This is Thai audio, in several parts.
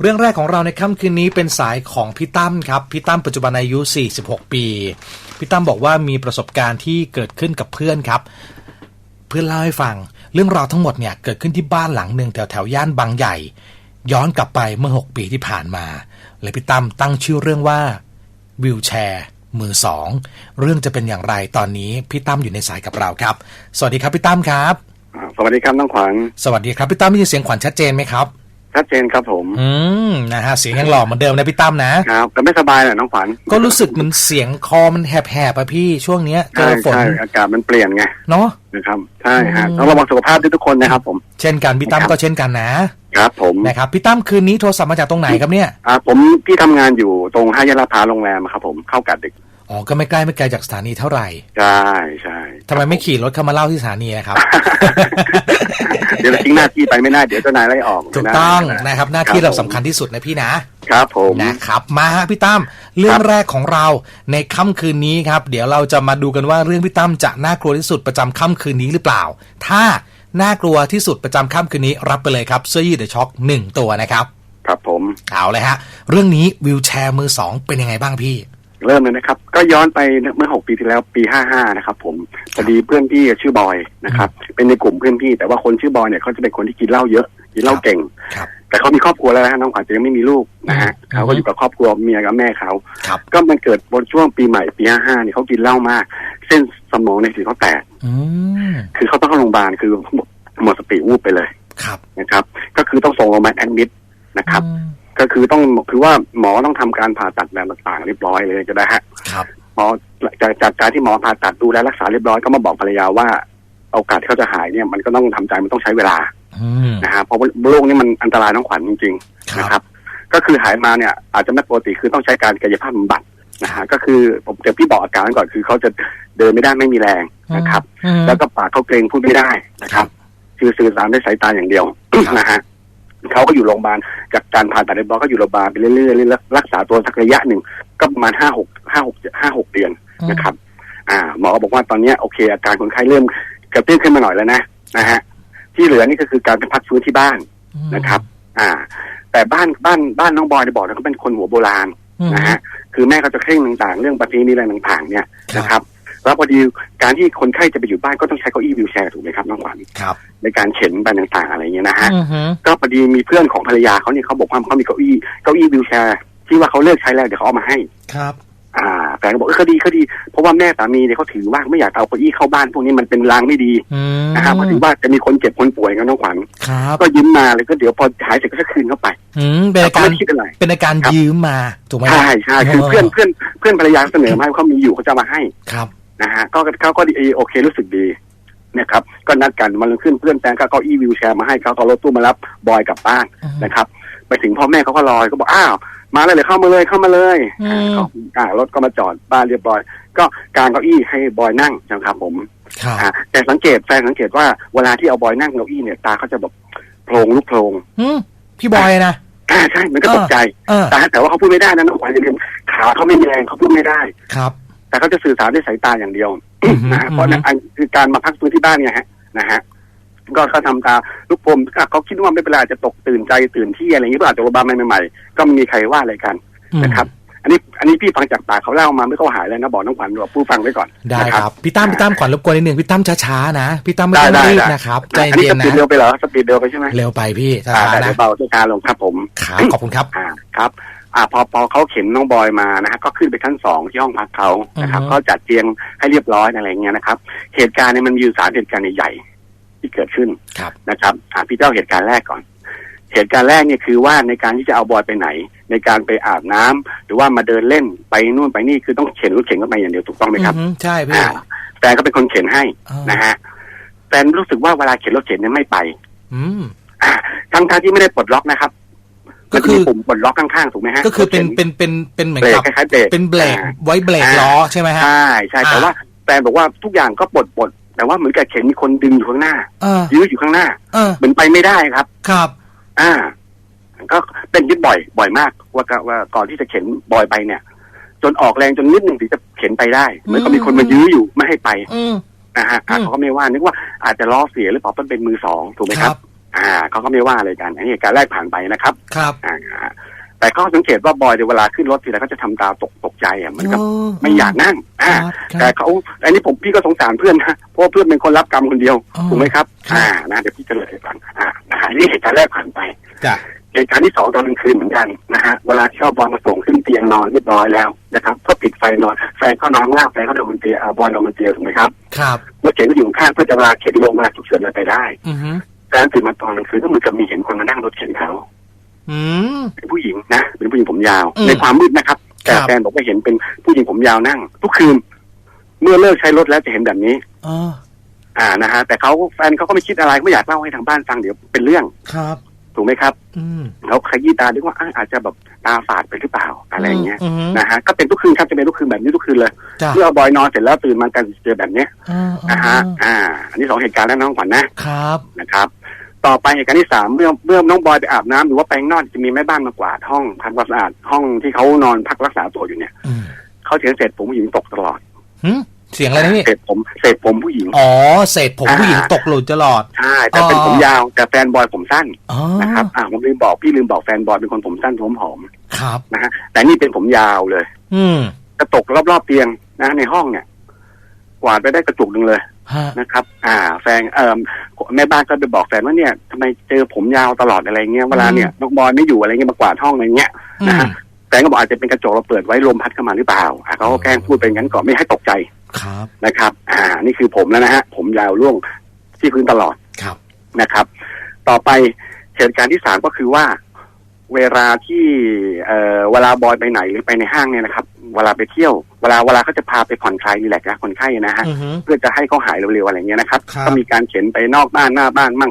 เรื่องแรกของเราในค่ำคืนนี้เป็นสายของพี่ตั้มครับพี่ตั้มปัจจุบันอายุ 46 ปีพี่ตั้มบอกว่ามีประสบการณ์ที่เกิดขึ้นกับเพื่อนครับ เพื่อนเล่าให้ฟัง เรื่องราวทั้งหมดเนี่ยเกิดขึ้นที่บ้านหลังหนึ่งแถวแถวๆย่านบางใหญ่ ย้อนกลับไปเมื่อ 6 ปีที่ผ่านมาเลยพี่ตั้มตั้งชื่อเรื่องว่าวิวแชร์มือสองเรื่องจะเป็นอย่างไรตอนนี้พี่ตั้มอยู่ในสายกับเราครับ สวัสดีครับพี่ตั้มครับอ่าสวัสดีครับน้องขวัญสวัสดีครับพี่ตั้มมีเสียงขวัญชัดเจนไหมครับ ชัดเจนครับผม อืมนะฮะเสียงยังหล่อเหมือนเดิมนะพี่ตั้มนะครับแต่ไม่สบายแหละน้องขวัญก็รู้สึกเหมือนเสียงคอมันแหบๆอะพี่ช่วงเนี้ยเจใช่อฝนใช่อากาศมันเปลี่ยนไงเนาะ นะครับใช่ฮะอืม ต้องระวังสุขภาพด้วยทุกคนนะครับ ผมเช่นกันพี่ตั้มครับก็เช่นกันนะครับผมนะครับพี่ตั้มคืนนี้โทรศัพท์มาจากตรงไหนครับเนี่ยอ่าผมที่ทำงานอยู่ตรงห้าแยกลาดพร้าวโรงแรมอะครับ ผมเข้ากัดดึกอ๋อก็ไม่ใกล้ไม่ไกลจากสถานีเท่าไหร่ใช่ใช่ทำไมไม่ขี่รถเข้ามาเล่าที่สถานีอะครับเดี๋ยวเราทิ้งหน้าที่ไปไม่ได้เดี๋ยวเจ้านายไล่ออกถูกไม่ได้ต้องนะครับ หน้าที่คเราบผมสำคัญที่สุดนะพี่นะครับผมนะครับมาฮะพี่ตั้มเรื่องแรกของเราในค่ำคืนนี้ครับ เดี๋ยวเราจะมาดูกันว่าเรื่องพี่ตั้มจะน่ากลัวที่สุดประจำค่ำคืนนี้หรือเปล่า ถ้าน่ากลัวที่สุดประจำค่ำคืนนี้รับไปเลยครับเสื้อยืดเดอะช็อคหนึ่งตัวนะครับครับผมเอาเลยฮะ เรื่องนี้วิวแชร์มือสองเป็นยังไงบ้างพี่ เริ่มเลยนะครับ ก็ย้อนไปเมื่อหกปีที่แล้วปีห้าห้านะครับผม พอดีเพื่อนพี่ชื่อบอยนะครับ เป็นในกลุ่มเพื่อนพี่ แต่ว่าคนชื่อบอยเนี่ยเขาจะเป็นคนที่กินเหล้าเยอะกินเหล้าเก่งครับแต่เขามีครอบครัวแล้วนะฮะน้องขวัญจะยังไม่มีลูกนะฮะอืมเขาก็อยู่กับครอบครัวเมียกับแม่เขาครับก็มันเกิดบนช่วงปีใหม่ปีห้าห้าเนี่ยเขากินเหล้ามาก เส้นสมองในสมองเขาแตกอืมคือเขาต้องเข้าโรงพยาบาลคือหมดสติวูบไปเลยครับนะครับ ก็คือต้องส่งโรงพยาบาลแอดมิดนะครับอืมก็คือต้องคือว่าหมอต้องทำการผ่าตัดแบบต่างๆเรียบร้อยเลยก็ได้ฮะครับ หมอจากจากการที่หมอผ่าตัดดูแลรักษาเรียบร้อยก็มาบอกภรรยาว่าโอกาสที่เขาจะหายเนี่ยมันก็ต้องทำใจมันต้องใช้เวลาอืมนะฮะเพราะว่าโรคนี้มันอันตรายน้องขวัญจริงคๆรับนะครับ ก็คือหายมาเนี่ย อาจจะไม่ปกติคือต้องใช้การกายภาพบำบัดนะฮะก็คือผมเดี๋ยวพี่บอกอาการก่อนคือเขาจะเดินไม่ได้ไม่มีแรงนะครับอืมแล้วก็ปากเขาเกรงพูดไม่ได้นะครับคือสื่อสารด้วยสายตาอย่างเดียวนะฮะเขาก็อยู่โรงพยาบาลจากการผ่าตัดเรียบร้อยก็อยู่โรงพยาบาลไปเรื่อยๆเรื่อยๆรักษาตัวสักระยะหนึ่งก็ประมาณห้าหก ห้าหกห้าหกเดือนนะครับ อ่า หมอก็บอกว่าตอนเนี้ยโอเค อาการคนไข้เริ่มกระเตื้องขึ้นมาหน่อยแล้วนะนะฮะที่เหลือนี่ก็คือการไปพักฟื้นที่บ้านอืมนะครับ อ่า แต่บ้านบ้านบ้านน้องบอยเนี่ยบอกนะเขาเป็นคนหัวโบราณอืมนะฮะคือแม่ก็จะเคร่งต่างๆ เรื่องประเพณีอะไรต่างๆ เนี่ยครับนะครับแล้วพอดีการที่คนไข้จะไปอยู่บ้านก็ต้องใช้เก้าอี้วิวแชร์ถูกไหมครับน้องขวัญครับในการเข็นไปต่างๆ อะไรอย่างเงี้ยนะฮะอือฮึก็พอดีมีเพื่อนของภรรยาเขาเนี่ยเขาบอกว่าเขามีเก้าอี้เก้าอี้วิวแชร์ที่ว่าเขาเลิกใช้แล้วเดี๋ยวเขาเอามาให้ครับ อ่าแฟนก็บอกเออก็ดีก็ดี เพราะว่าแม่สามีเนี่ยเขาถือว่าไม่อยากเอาเก้าอี้เข้าบ้านพวกนี้มันเป็นลางไม่ดีอืมนะครับเพราะถือว่าจะมีคนเจ็บคนป่วยกันน้องขวัญครับก็ยืมมาเลยก็เดี๋ยวพอหายเสร็จก็จะคืนเข้าไป อืมเป็นแต่อาก็การไม่คิดอะไรเป็นอาการครับยืมมาถูกไหมใช่ใช่คือเพื่อนเพื่อนเพื่อนภรรยาเสนอมาให้เขามีอยู่เขาจะมาให้ครับนะฮะก็เขาก็ดีโอเครู้สึกดีนะครับก็นัดกันมาลงขึ้นเพื่อนแฟนก็เอาเก้าอี้วิวแชร์มาให้เขาเอารถตู้มารับบอยกลับบ้านอืมนะครับ ไปถึงพ่อแม่เขาก็รอก็บอกอ้าว มาเลยเลยเข้ามาเลยเข้ามาเลยอืมอ่าเขาอ่ารถก็มาจอดบ้านเรียบร้อย ก็กางเก้าอี้ให้บอยนั่งนะครับผม ครับอ่าแต่สังเกตแฟนสังเกตว่าเวลาที่เอาบอยนั่งเก้าอี้เนี่ยตาเขาจะแบบโพลงลุกโพลงอืมพี่บอยนะอ่าใช่มันก็ตกใจเออแต่แต่ว่าเขาพูดไม่ได้นะน้องขวัญอย่าลืมขาเขาไม่มีแรงเขาพูดไม่ได้ ครับ แต่เขาจะสื่อสารด้วยสายตาอย่างเดียวอือฮึนะฮะอือฮึเพราะนั่นอันคือการมาพักฟื้นที่บ้านเนี่ยฮะนะฮะ ก็เขาทำตาลูกพรมก็เขาคิดว่าไม่เป็นไรอาจจะตกตื่นใจตื่นที่อะไรอย่างนี้ก็อาจจะระบาดใหม่ๆก็ไม่มีใครว่าอะไรกันอืมนะครับอันนี้อันนี้พี่ฟังจากปากเขาเล่ามาไม่เขาหายเลยนะบอกน้องขวัญบอกผู้ฟังไว้ก่อนได้นะครับพี่ตั้มพี่ตั้มขวัญรบกวนนิดนึงพี่ตั้มช้าๆนะพี่ตั้มไม่ได้ต้องได้รีบได้นะครับใจอันนี้เย็สนปีดเร็วนะไปเหรอสปีดเร็วไปใช่ไหมเร็วไปพี่ช้าอ่าได้ๆนะเดี๋ยวเบาช้าๆลงครับผมครับขอบคุณครับอ่าครับอ่าพอพอเขาเข็นน้องบอยมานะฮะก็ขึ้นไปชั้นสองที่ห้องพักเขานะครับอือฮึก็จัดเตียงให้เรียบร้อยอะไรอย่างเงี้ยนะครับ เหตุการณ์เนี่ยมันมีอยู่สามเหตุการณ์ใหญ่ๆ ที่เกิดขึ้นครับนะครับอ่าพี่เจ้าเหตุการณ์แรกก่อน เหตุการณ์แรกเนี่ยคือว่าในการที่จะเอาบอยไปไหน ในการไปอาบน้ำหรือว่ามาเดินเล่นไปนู่นไปนี่คือต้องเข็นรถเข็นเข้าไปอย่างเดียวถูกต้องไหมครับอือฮึใช่พี่อ่าแฟนก็เป็นคนเข็นให้อ่านนะฮะแฟนรู้สึกว่าเวลาเข็นรถเข็นเนี่ยไม่ไป อืมอ่าทั้งทที่ไม่ได้ปลดล็อกนะครับก็คือมันจะมีปุ่มปลดล็อกข้างๆถูกไหมฮะก็คือเป็นรถข็เป็นเป็นเป็นเหมือนเบรกกับคล้ายๆเบรกเป็นเบรกอ่าไว้เบรกอ่าล้อใช่ไหมฮะใช่ใช่แต่อ่าว่าแฟนบอกว่าทุกอย่างก็ปลดปลด แต่ว่าเหมือนกับเข็นมีคนดึงอยู่ข้างหน้าเออยื้ออยู่ข้างหน้าเออเหมือนไปไม่ได้ครับ ครับ อ่า ก็เป็นยึดบ่อย บ่อยมาก ว่าก็ว่าก่อนที่จะเข็นบอยไปเนี่ย จนออกแรงจนนิดหนึ่งถึงจะเข็นไปได้ เหมือนกับมีคนมายื้ออยู่ไม่ให้ไปอืมนะฮะอะอืมเขาก็ไม่ว่านึกว่าอาจจะล้อเสียหรือเปล่ามันเป็นมือสองถูกไหมคครัรับบอ่าเขาก็ไม่ว่าอะไรกันอันนี้เหตุการณ์แรกผ่านไปนะครับ ครับอ่า แต่เขาสังเกตว่าบอยในยเวลาขึ้นรถทีไรเขาจะทำตาตกตกใจอะเหมือนกับอ๋อไม่อยากนั่งคอ่ารับคแต่รับเขาอันนี้ผมพี่ก็สงสารเพื่อนนะเพราะว่าเพื่อนเป็นคนรับกรรมคนเดียวอ๋อถูกไหมครับครับ อ่านะเดี๋ยวพี่จะเลยให้ฟังอ่านะฮะนี่เหตุการณ์แรกผ่านไปจ้ะเหตุการณ์ที่สองตอนกลางคืนเหมือนกันนะฮะเวลาที่เอาบอลมาส่งขึ้นเตียงนอนเรียบร้อยแล้วนะครับก็ปิดไฟนอนแฟนก็นอนข้างล่างแฟนก็นอนบนเตียงอ่าบอลนอนบนเตียงถูกไหมครับครับรถเข็นก็อยู่ข้างเพื่อจะเวลาเข็นลงมาฉุกเฉินอะไรไปได้อือฮึแฟนตื่นมาตอนกลางคืนก็เหมือนกับมีเห็นคนมานั่งรถเข็นเขาอืม เป็นผู้หญิงนะ เป็นผู้หญิงผมยาวอืมในความมืดนะครับ แต่ครับแฟนบอกว่าเห็นเป็นผู้หญิงผมยาวนั่ง ทุกคืน เมื่อเลิกใช้รถแล้วจะเห็นแบบนี้อ๋ออ่านะฮะแต่เขาแฟนเขาก็ไม่คิดอะไรไม่อยากเล่าให้ทางบ้านฟังเดี๋ยวเป็นเรื่องครับถูกไหมครับอืมเขาขยี้ตาดูว่าอะอาจจะแบบตาฝาดไปหรือเปล่าอะไรอย่างเงี้ยอืมนะฮะก็เป็นทุกคืนครับจะเป็นทุกคืนแบบนี้ทุกคืนเลยจ้ะเมื่อบอยนอนเสร็จแล้วตื่นมากันเจอแบบเนี้ยอ่านะฮะอ่า อันนี้สองเหตุการณ์แล้วน้องขวัญนะครับนะครับ ต่อไปเหตุการณ์ที่สามเมื่อเมื่อน้องบอยไปอาบน้ำหรือว่าไปข้างนอกจะมีแม่บ้านมากวาดห้องทำความสะอาดห้องที่เขานอนพักรักษาตัวอยู่เนี่ยอืมเขาเถียงเสร็จผมผู้หญิงตกตลอดหึเสียงอะไรนะพี่เศษผมเศษผมผู้หญิงอ๋อเศษผมผู้หญิงตกหลุดตลอดใช่แต่เป็นอ๋อผมยาวแต่แฟนบอยผมสั้นอ๋อนะครับอ่าผมลืมบอกพี่ลืมบอกแฟนบอยเป็นคนผมสั้นผมผอมครับนะฮะแต่นี่เป็นผมยาวเลย อืมกระตกรอบๆเตียงนะ ในห้องเนี่ยกวาดไปได้กระจุกหนึ่งเลยฮะ นะครับ อ่า แฟนเอ่อแม่บ้านก็ไปบอกแฟนว่าเนี่ยทำไมเจอผมยาวตลอดอะไรเงี้ยเวลาเนี่ยน้องบอยไม่อยู่อะไรเงี้ยมากวาดห้องอะไรเงี้ยอืนะมฮะแฟนก็บอกอาจจะเป็นกระจกเราเปิดไว้ลมพัดเข้ามาหรือเปล่าอะเขาก็แกล้งพูดไปงั้นก่อนไม่ให้ตกใจครับนะครับ อ่า นี่คือผมแล้วนะฮะผมยาวร่วงที่พื้นตลอดครับนะครับ ต่อไปเหตุการณ์ที่สามก็คือว่าเวลาที่เอ่อเวลาบอยไปไหนหรือไปในห้างเนี่ยนะครับ เวลาไปเที่ยว เวลาเวลาเขาจะพาไปผ่อนคลายรีแลกซ์นะคนไข้นะฮะอือฮึ เพื่อจะให้เขาหายเร็วๆอะไรเงี้ยนะครับครับ ก็มีการเข็นไปนอกบ้านหน้าบ้านมั่ง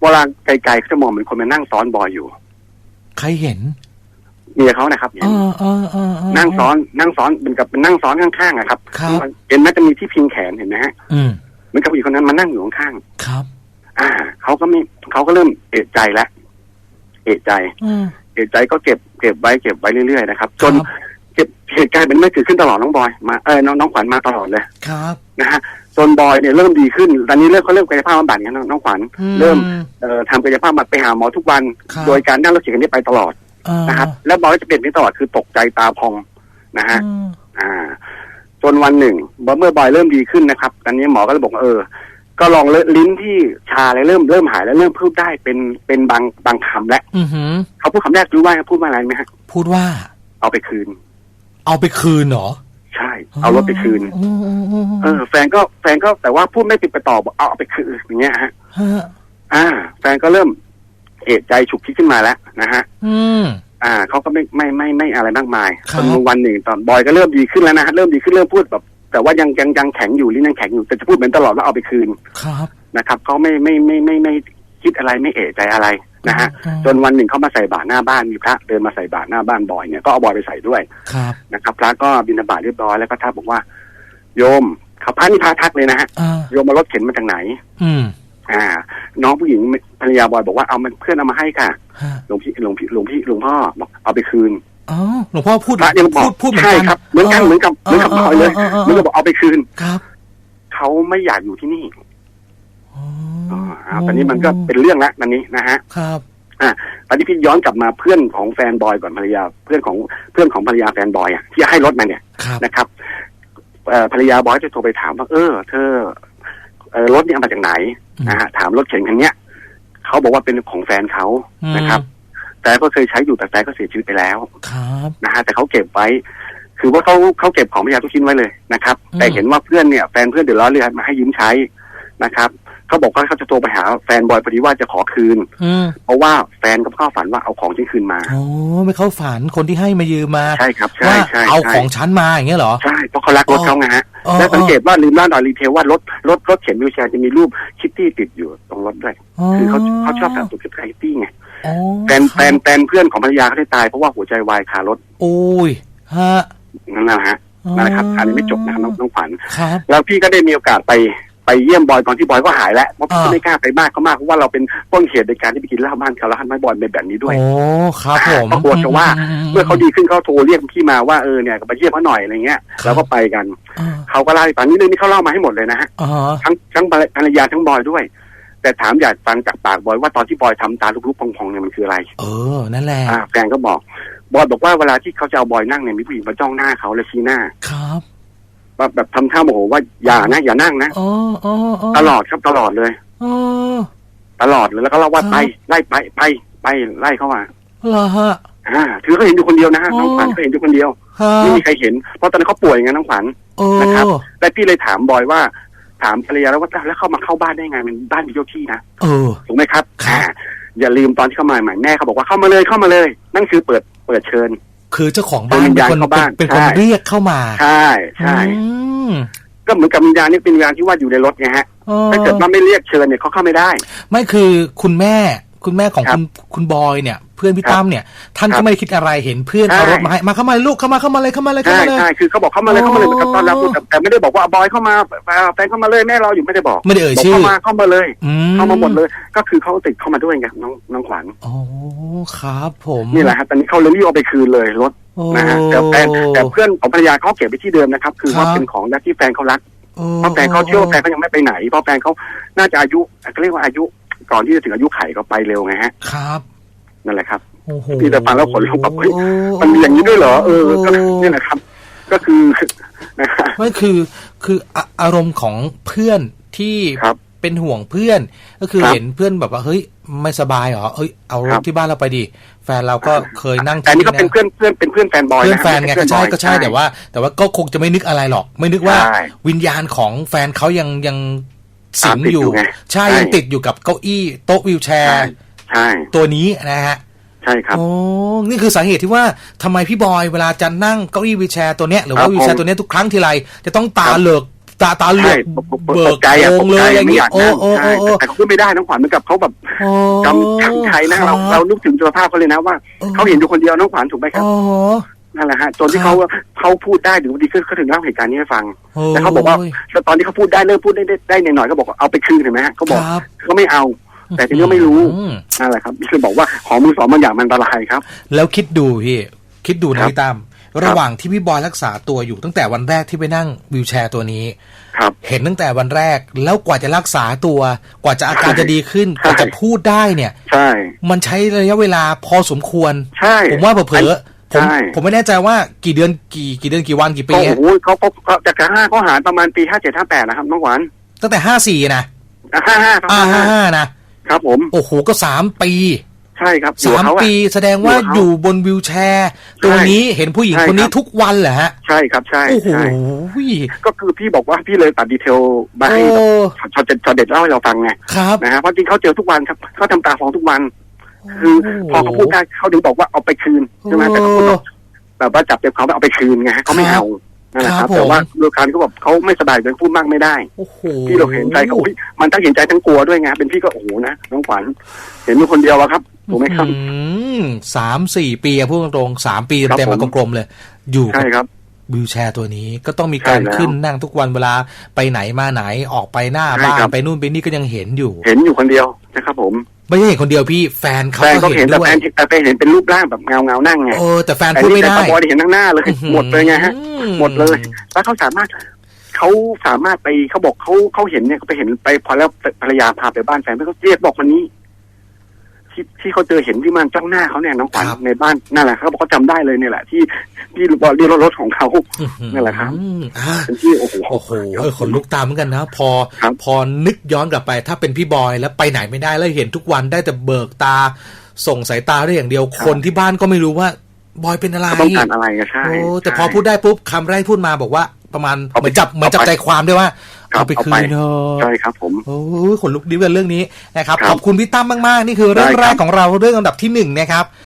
เวลาไกลๆเขาจะมองเหมือนคนมานั่งซ้อนบอยอยู่ใครเห็นเมียเขานะครับเห็นอ๋ออ๋ออ๋ออ๋อนั่งซ้อนนั่งซ้อนเป็นกับเป็นนั่งซ้อนข้างๆอะครับครับ เห็นไหมจะมีที่พิงแขนเห็นไหมฮะอืมเหมือนกับผู้หญิงคนนั้นมานั่งอยู่ข้างครับ ๆอ่าเขาก็ไม่เขาก็เริ่มเอะใจแล้วเอะใจ อืม เอะใจก็เก็บเก็บไว้เก็บไว้เรื่อยๆนะครับ จนครับ เก็บเหตุการณ์เป็นไม่เกิดขึ้นตลอดน้องบอยมาเออน้องน้องขวัญมาตลอดเลยครับนะฮะจนบอยเนี่ยเริ่มดีขึ้น ตอนนี้เริ่มเขาเริ่มกายภาพบำบัดกันน้องขวัญเริ่มเอ่อทำกายภาพบำบัดไปหาหมอทุกวันครับโดยการนั่งรถเข็นกันนี้ไปตลอดอ่านะครับ แล้วบอยก็จะเปลี่ยนไปตลอดคือตกใจตาพองนะฮะอืมอ่า จนวันหนึ่งเมื่อบอยเริ่มดีขึ้นนะครับ ตอนนี้หมอก็เลยบอกว่าเออ ก็ลองเลลิ้นที่ชาอะไรเริ่มเริ่มหายแล้วเริ่มพูดได้เป็นเป็นบางบางคำแล้วอือหือเขาพูดคำแรกรู้ว่าเขาพูดว่าอะไรไหมฮะพูดว่า เอาไปคืน เอาไปคืนเหรอ ใช่ เอารถไปคืนอืมอืมอืมเออ แฟนก็แฟนก็แต่ว่าพูดไม่ติดไปต่อบอกเอาเอาไปคืนอย่างเงี้ยฮะฮะอ่า แฟนก็เริ่ม เอะใจฉุกคิดขึ้นมาแล้วนะฮะอืมอ่าเขาก็ไม่ไม่ไม่ไม่อะไรมากมายครับจนวันหนึ่งตอนบอยก็เริ่มดีขึ้นแล้วนะฮะเริ่มดีขึ้นเริ่มพูดแบบ แต่ว่ายังยังยังแข็งอยู่ลิ้นยังแข็งอยู่แต่จะพูดเหมือนตลอดว่าเอาไปคืนครับนะครับเขาไม่ไม่ไม่ไม่ไม่คิดอะไรไม่เอะใจอะไร นะฮะอืมจนวันหนึ่งเขามาใส่บาตรหน้าบ้านมีพระเดินมาใส่บาตรหน้าบ้านบอยเนี่ยก็เอาบอยไปใส่ด้วยครับนะครับพระก็บิณฑบาตเรียบร้อยแล้วก็ทักบอกว่า โยมเขาพระนี่พระทักเลยนะฮะอ่าโยมมารถเข็นมาจากไหน อืมอ่า น้องผู้หญิงภรรยาบอยบอกว่าเอามันเพื่อนเอามาให้ค่ะฮะหลวงพี่หลวงพี่หลวงพี่หลวงพ่อบอกเอาไปคืนอ๋อหลวงพ่อพูดพระยังบอพูกดพูดเหมือนใช่กันครับเหมือนกันเหมือนกับเหมือนกับพลอยเลยออออเหมือนกับบอกเอาไปคืนครับเขาไม่อยากอยู่ที่นี่ อ๋ออ่าตอนนี้มันก็เป็นเรื่องละตอนนี้นะฮะครับตอนนี้พี่ย้อนกลับมาเพื่อนของแฟนบอยก่อนภรรยาเพื่อนของเพื่อนของภรรยาแฟนบอยอะที่ให้รถมาเนี่ยครับนะครับเอ่อภรรยาบอยจะโทรไปถามว่าเออ เธอเออรถเนี่ยเอามาจากไหนนะฮะถามรถเข็นคันเนี้ยเขาบอกว่าเป็นของแฟนเขานะครับ แต่ก็เคยใช้อยู่แต่แฟนก็เสียชีวิตไปแล้วครับนะฮะแต่เขาเก็บไว้ คือว่าเขาเขาเก็บของภรรยาทุกชิ้นไว้เลยนะครับอืมแต่เห็นว่าเพื่อนเนี่ยแฟนเพื่อนเดือดร้อนเลยมาให้ยืมใช้นะครับ เขาบอกว่าเขาจะโทรไปหาแฟนบอยพอดีว่าจะขอคืนอืมเพราะว่าแฟนก็เข้าฝันว่าเอาของฉันคืนมาโอ้ไม่เข้าฝันคนที่ให้มายืมมาใช่ครับใช่ว่าใช่เอาใช่ของฉันมาอย่างเงี้ยเหรอใช่เพราะเขารักรถเขาไงฮะอ๋อและสังเกตว่าลืมร้านดอยรีเทลว่ารถรถรถเข็นวิวแชร์จะมีรูปคิตตี้ติดอยู่ตรงรถด้วยคือเขาเขาชอบสะสมคิตตี้ไงอ๋อแฟนแฟนแฟนเพื่อนของภรรยาเขาได้ตายเพราะว่าหัวใจวายคารถโอ้ยฮะนั่นนะฮะนั่นแหละครับอันนี้ไม่จบนะครับน้องน้องขวัญครับแล้วพี่ก็ได้มีโอกาสไป ไปเยี่ยมบอยตอนที่บอยก็หายแล้วเพราะพี่อ่าก็ไม่กล้าไปมากเขามากเพราะว่าเราเป็นต้นเหตุในการที่ไปกินเหล้าบ้านเขาแล้วทำให้บอยเป็นแบบนี้ด้วย โอ้ครับผมเขากลัวจะว่า เมื่อเขาดีขึ้นเขาโทรเรียกพี่มาว่าเออเนี่ยก็ไปเยี่ยมเขาหน่อยอะไรเงี้ยเราก็ไปกันอ่าเขาก็เล่าให้ฟังนี่เรื่องนี้เขาเล่ามาให้หมดเลยนะฮะอ่าทั้งทั้งภรรยาทั้งบอยด้วย แต่ถามอยากฟังจากปากบอยว่าตอนที่บอยทำตาลุกๆพองๆเนี่ยมันคืออะไร เออนั่นแหละอ่าแฟนก็บอก บอยบอกว่าเวลาที่เขาจะเอาบอยนั่งเนี่ยมีผู้หญิงมาจ้องหน้าเขาเลยชี้หน้า ครับ แบบแบบทำท่าโมโหว่าอย่านะอย่านั่งนะอ๋ออ๋ออ๋อตลอดครับตลอดเลยอ๋อตลอดเลยแล้วก็เล่าว่าครับไปไล่ไปไปไปไล่เข้ามาเหรอฮะอ่าถือเขาเห็นอยู่คนเดียวนะฮะอ๋อน้องขวัญเขาเห็นอยู่คนเดียวฮะไม่มีใครเห็น เพราะตอนนั้นเขาป่วยไงน้องขวัญโอ้นะครับแล้วพี่เลยถามบอยว่าถามภรรยาแล้วว่าแล้วเข้ามาเข้าบ้านได้ไงมันบ้านมีเจ้าที่นะเออถูกไหมครับครับอ่าอย่าลืมตอนที่เข้ามาใหม่แม่เขาบอกว่าเข้ามาเลยเข้ามาเลยนั่นคือเปิดเปิดเชิญ คือเจ้าของบ้านเป็นวิญเป็นญาณคนเข้าบ้านเป็นคนใช่เรียกเข้ามาใช่ใช่อืมก็เหมือนกับวิญญาณนี่เป็นวิญญาณที่ว่าอยู่ในรถไงฮะอ๋อถ้าเกิดว่าไม่เรียกเชิญเนี่ยเขาเข้าไม่ได้ ไม่คือคุณแม่ คุณแม่ของครัคุบณคุณบอยเนี่ย เพื่อนพี่ครับตั้มเนี่ย ท่านครัก็บไม่ได้คิดอะไรเห็นเพื่อนใช่เอารถมาให้มาเข้ามาเลยลูกเข้ามาเข้ามาเลยเข้ามาเลยเข้าใช่มาเลยใช่คือเขาบอกเข้ามาเลยเข้ามาเลยอ๋อกับตอนรับแต่แต่ไม่ได้บอกว่าบอยเข้ามาแฟนเข้ามาเลยแม่เราอยู่ไม่ได้บอกไม่ได้เอ่ยบอกชื่อเข้ามาเข้ามาเลยอืเข้ามาหมดเลย ก็คือเขาติดเข้ามาด้วยไงน้องน้องขวัญโอ้ครับ ผมนี่แหละฮะตอนนี้เขาเลยรีบเอาไปคืนเลยรถโอ้นะฮะแต่แฟนแต่เพื่อนของภรรยาเขาเก็บไปที่เดิมนะครับ คือว่าครับเป็นของที่แฟนเขารักโอ้เพราะแฟนเขาเชื่อว่าแฟนเขายังไม่ไปไหนเพราะแฟนเขาน่าจะอายุเขาเรียกว่าอายุ ก่อนที่จะถึงอายุไขเขาไปเร็วไงฮะ ครับ นั่นแหละครับโอ้โหพี่แต่ฟังแล้วขนลุกแบบเฮ้ยโอ้มันมีอย่างนี้ด้วยเหรอเออก็นี่แหละครับ ก็คือนะฮะไม่คือคืออะอารมณ์ของเพื่อนที่ครับเป็นห่วงเพื่อน ก็คือครับเห็นเพื่อนแบบว่าเฮ้ยไม่สบายเหรอเอ้ยเอารครัถบที่บ้านเราไปดิแฟนเราก็เคยนั่งแต่อันนี้ก็เป็นะเพื่อนเพื่อนเป็นเพื่อนแฟนบอยเพื่อนนะแฟนไงก็ใช่ก็ใช่แต่ว่า แต่ว่าก็คงจะไม่นึกอะไรหรอก ไม่นึกว่าใช่วิญญาณของแฟนเขายังยัง สิงตามติดอยู่อยู่ไงใช่ใช่ยังติดอยู่กับเก้าอี้โต๊ะวิวแชใช่ร์ใช่ตัวนี้นะฮะใช่ครับโอ้นี่คือสาเหตุที่ว่าทำไมพี่บอยเวลาจะนั่งเก้าอี้วีลแชร์ตัวเนี้ยหรือครัว่าบวีลแชร์ผมตัวเนี้ยทุกครั้งทีไรจะต้องตาครับเหลือกตาตาเหลืใช่อกตกเบิตกกใจอะโพตงกเลใจยอย่างไม่นี้อยากโอ้นั่งโอ้ใช่โอ้โอ้แต่เขาพูดไม่ได้น้องขวัญเหมือนกับเขาแบบโอ้จำจำใจนะเราคบเรานึกถึงสภาพเขาเลยนะว่าเออเขาเห็นอยู่คนเดียวน้องขวัญถูกไหมครับอ๋อ นั่นแหละฮะจนที่ครัเขาบเขาพูดได้ถึงวันดีขึ้นเขาถึงเล่าเหตุการณ์นี้ให้ฟังโอ้แต่เขาบอกว่าแล้วตอนที่เขาพูดได้เริ่มพูดได้ได้ได้หน่อยๆก็บอกว่าเอาไปคืนเห็นไหมฮะเขาบอกครับเขาไม่เอา แต่ทีนี้ก็ไม่รู้อืมนั่นแหละครับนี่คือบอกว่าของมือสองบางอย่างมันอันตรายครับ แล้วคิดดูพี่คิดดูครันะบพี่ตั้มระหว่างที่พี่บอยรักษาตัวอยู่ตั้งแต่วันแรกที่ไปนั่งวีลแชร์ตัวนี้ครับ เห็นตั้งแต่วันแรกแล้วกว่าจะรักษาตัว กว่าจะอาการจะดีขึ้นใช่กว่าจะพูดได้เนี่ย ใช่ มันใช้ระยะเวลาพอสมควร ใช่ ผมว่าเผลอๆ ผมใช่ผมไม่แน่ใจว่ากี่เดือนกี่กี่เดือนกี่วันกี่ปีก็ฮะโอ้โหเขาเขาเขาจากห้าเขาหารประมาณปีห้าเจ็ดห้าแปดนะครับน้องหวานตั้งแต่ห้าสี่นะห้าห้าครับอ่าห้า55ห้านะครับผมโอ้โหก็สามปีใช่ครับสามอยู่กับเขอะปีแสดงว่าอยู่กับเขาอยู่บนวิวแชร์ ตัวนี้เห็นผู้หญิงใช่คนนี้ครับทุกวันเหรอฮะ ใช่ครับใช่โอ้โหใช่ก็คือพี่บอกว่าพี่เลยตัดดีเทลมาโอ้ให้ช็อตเด็ดช็อตเด็ดเล่าให้เราฟังไงครับนะฮะเพราะจริงเขาเจอทุกวันครับเขาทำตาฟองทุกวัน คือพอเขาพูดได้เขาถึงบอกว่าเอาไปคืนใช่ไหมแต่เขาพูดแบบแบบว่าจับใจความว่าเอาไปคืนไงฮะเขาไม่เอานั่นแหละครับครับผมแต่ว่าลูกค้าเขาบอกเขาไม่สบายจนพูดมากไม่ได้โอ้โหพี่เราเห็นใจเขาอุ๊ยมันทั้งเห็นใจทั้งกลัวด้วยไงเป็นพี่ก็โอ้โหนะน้องขวัญเห็นอยู่คนเดียวอะครับถูกไหมครับอืมสามสี่ปีอะพูดตรงๆสามปีครับเต็มมาผมกลมๆเลย อยู่ใช่กับครับ วิวแชร์ตัวนี้ก็ต้องมีการใช่แล้วขึ้นนั่งทุกวันเวลาไปไหนมาไหนออกไปหน้าใช่บ้านครับไปนู่นไปนี่ก็ยังเห็นอยู่ เห็นอยู่คนเดียวนะครับผมไม่ใช่เห็นคนเดียวพี่แฟนเขาแฟนก็ก็เห็เห็นนแต่ด้วแฟยนแต่แฟนเห็นเป็นรูปร่างแบบเงาเงาๆนั่งไงเออแต่แฟนแต่พูดนี่ไม่แต่ได้ตาบอยเห็นทั้งหน้าเลยอื้ออหมดเลยไงฮะ หมดเลย แล้วเขาสามารถเขาสามารถไปเขาบอกเขาเขาเห็นเนี่ยเขาไปเห็นไปพอแล้วภรรยาพาไปบ้านแฟนเขาเรียกบอกคนนี้ ที่ที่เขาเจอเห็นที่มันจ้องหน้าเขาเนี่ยน้องขวัญครับในบ้านนั่นแหละเขาบอกเขาจำได้เลยเนี่ยแหละ ที่ที่บอกเรียกรถของเขาอื้อหือนั่นแหละครับอ่าเป็นที่โอ้โหโอ้โหเออขนลุกตามเหมือนกันนะ พอครับพอนึกย้อนกลับไป ถ้าเป็นพี่บอยแล้วไปไหนไม่ได้แล้วเห็นทุกวันได้แต่เบิกตา ส่งสายตาได้อย่างเดียวคนที่บ้านก็ไม่รู้ว่าบอยเป็นอะไรเขาต้องการอะไรอะใช่โอ้แต่ใช่พอพูดได้ปุ๊บคำแรกพูดมาบอกว่าประมาณเอาเหไปมือนจับเหมือนจับเอาไปใจความด้วยว่าครับ เอาไปเอาคืไปนเถอะใช่ครับ ผมโอ้ยขนลุกดิ้วกันเรื่องนี้นะครับครับขอบคุณพี่ตั้มมากๆนี่คือเรื่องได้ครับแรกของเราเรื่องอันดับที่หนึ่งนะครับ